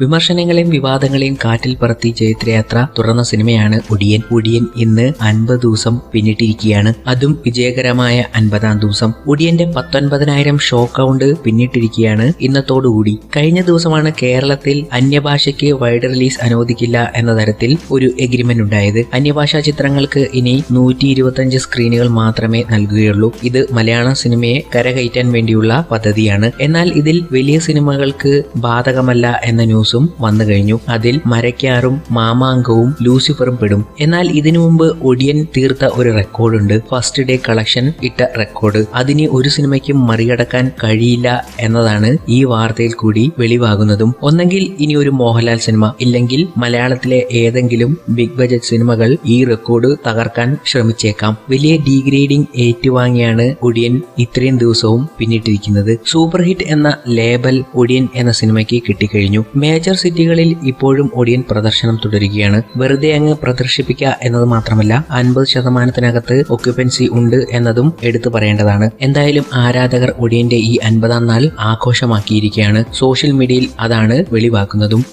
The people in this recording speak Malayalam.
വിമർശനങ്ങളെയും വിവാദങ്ങളെയും കാറ്റിൽ പറത്തി ജയത്രയാത്ര തുറന്ന സിനിമയാണ് ഒടിയൻ. ഒടിയൻ ഇന്ന് അൻപത് ദിവസം പിന്നിട്ടിരിക്കുകയാണ്. അതും വിജയകരമായ അൻപതാം ദിവസം. ഒടിയന്റെ പത്തൊൻപതിനായിരം ഷോ കൗണ്ട് പിന്നിട്ടിരിക്കുകയാണ് ഇന്നത്തോടുകൂടി. കഴിഞ്ഞ ദിവസമാണ് കേരളത്തിൽ അന്യഭാഷയ്ക്ക് വൈഡ് റിലീസ് അനുവദിക്കില്ല എന്ന തരത്തിൽ ഒരു എഗ്രിമെന്റ് ഉണ്ടായത്. അന്യഭാഷാ ചിത്രങ്ങൾക്ക് ഇനി നൂറ്റി ഇരുപത്തഞ്ച് സ്ക്രീനുകൾ മാത്രമേ നൽകുകയുള്ളൂ. ഇത് മലയാള സിനിമയെ കരകയറ്റാൻ വേണ്ടിയുള്ള പദ്ധതിയാണ്. എന്നാൽ ഇതിൽ വലിയ സിനിമകൾക്ക് ബാധകമല്ല എന്ന ന്യൂസും വന്നു കഴിഞ്ഞു. അതിൽ മരക്കാറും മാമാങ്കവും ലൂസിഫറും പെടും. എന്നാൽ ഇതിനു മുമ്പ് ഒടിയൻ തീർത്ത ഒരു റെക്കോർഡുണ്ട്. ഫസ്റ്റ് ഡേ കളക്ഷൻ ഇട്ട റെക്കോർഡ്. അതിന് ഒരു സിനിമയ്ക്കും മറികടക്കാൻ കഴിയില്ല എന്നതാണ് ഈ വാർത്തയിൽ കൂടി വെളിവാകുന്നതും. ഒന്നെങ്കിൽ ഇനി ഒരു മോഹൻലാൽ സിനിമ ഇല്ലെങ്കിൽ മലയാളത്തിലെ ഏതെങ്കിലും ബിഗ് ബജറ്റ് സിനിമകൾ ഈ റെക്കോർഡ് തകർക്കാൻ ശ്രമിച്ചേക്കാം. വലിയ ഡീഗ്രേഡിംഗ് ഏറ്റുവാങ്ങിയാണ് ഒടിയൻ ഇത്രയും ദിവസവും പിന്നിട്ടിരിക്കുന്നത്. സൂപ്പർ ഹിറ്റ് എന്ന ലേബൽ ഒടിയൻ എന്ന സിനിമയ്ക്ക് കിട്ടിക്കഴിഞ്ഞു. മേജർ സിറ്റികളിൽ ഇപ്പോഴും ഒടിയൻ പ്രദർശനം തുടരുകയാണ്. വെറുതെ അങ്ങ് പ്രദർശിപ്പിക്കുക എന്നത് മാത്രമല്ല അൻപത് ശതമാനത്തിനകത്ത് ഒക്യുപ്പൻസി ഉണ്ട് എന്നതും എടുത്തു പറയേണ്ടതാണ്. എന്തായാലും ആരാധകർ ഒടിയന്റെ ഈ അൻപതാം നാൾ ആഘോഷമാക്കിയിരിക്കുകയാണ്. സോഷ്യൽ മീഡിയയിൽ അതാണ് വെളിവാക്കുന്നതും.